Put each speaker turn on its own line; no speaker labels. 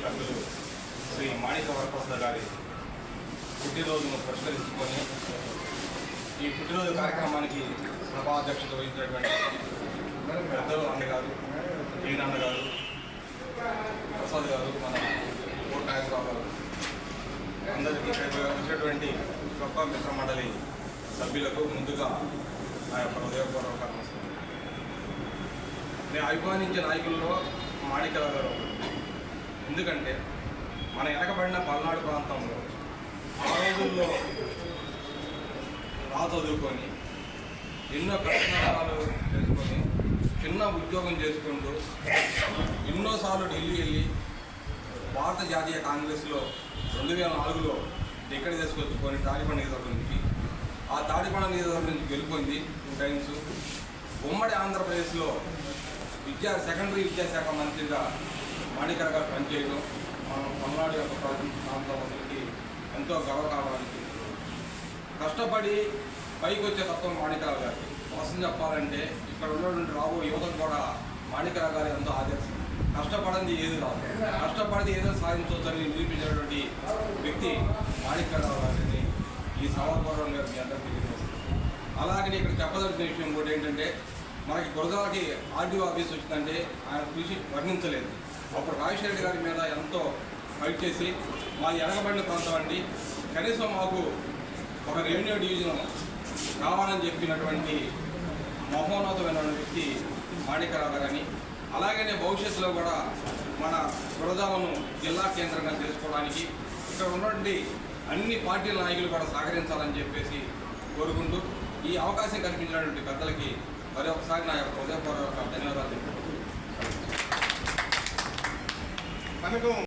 సభ్యులు శ్రీ మాణిక వరప్రసాద్ గారి పుట్టినరోజును పురస్కరించుకొని ఈ పుట్టినరోజు కార్యక్రమానికి సభాధ్యక్షత వహించినటువంటి పెద్దలు అన్నగారు ఈ నాన్నగారు ప్రసాద్ గారు మన కోట నాగేశ్వరరావు గారు అందరికీ వచ్చినటువంటి గొప్ప మిత్ర మండలి సభ్యులకు ముందుగా నా యొక్క హృదయపూర్వక నమస్కారం. నేను అభిమానించే నాయకుల్లో మాణిక్యరావు గారు ఎందుకంటే మన వెనకబడిన పల్నాడు ప్రాంతంలో ఆ రోజుల్లో రా చదువుకొని ఎన్నో కష్టనష్టాలు చేసుకొని చిన్న ఉద్యోగం చేసుకుంటూ ఎన్నోసార్లు ఢిల్లీ వెళ్ళి భారత జాతీయ కాంగ్రెస్లో రెండు వేల నాలుగులో టికెట్ తీసుకొచ్చుకొని తాడిపండ నియోజకవర్గం నుంచి ఆ తాడిపండ నియోజకవర్గం నుంచి గెలుపొంది టూ టైమ్స్ ఉమ్మడి ఆంధ్రప్రదేశ్లో విద్యా సెకండరీ విద్యాశాఖ మంత్రిగా మాణికర గారు పనిచేయడం మనం పల్నాడు యొక్క ప్రాంతం ప్రాంతాలకి ఎంతో గర్వకారణానికి కష్టపడి పైకి వచ్చే తత్వం మాణికరావు గారు మోసం చెప్పాలంటే ఇక్కడ ఉన్నటువంటి రాబో యువతకు కూడా మాణికరావు గారి ఎంతో ఆదర్శం. కష్టపడింది ఏది రాదు కష్టపడింది ఏదో సాధించవచ్చని నిరూపించినటువంటి వ్యక్తి మాణికరావు గారిని ఈ సభాపూర్వంగా మీ అందరికీ తెలియజేస్తున్నాను అలాగే ఇక్కడ చెప్పదలిచిన విషయం కూడా ఏంటంటే మనకి గురజాలకి ఆర్డీఓ ఆఫీస్ వచ్చిందంటే ఆయన చూసి వర్ణించలేదు. అప్పుడు రాజశేఖర్ గారి మీద ఎంతో ఫైట్ చేసి మా ఎనగబడిన ప్రాంతం అండి. కనీసం మాకు ఒక రెవెన్యూ డివిజన్ కావాలని చెప్పినటువంటి మహోన్నతమైన వ్యక్తి మాణికరావు గారని అలాగనే భవిష్యత్తులో కూడా మన గురజాలను జిల్లా కేంద్రంగా చేసుకోవడానికి ఇక్కడ ఉన్నటువంటి అన్ని పార్టీల నాయకులు కూడా సహకరించాలని చెప్పేసి కోరుకుంటూ ఈ అవకాశం కల్పించినటువంటి పెద్దలకి మరి ఒకసారి నా యొక్క హృదయపూర్వక ధన్యవాదాలు. తెలుపుకుంటూ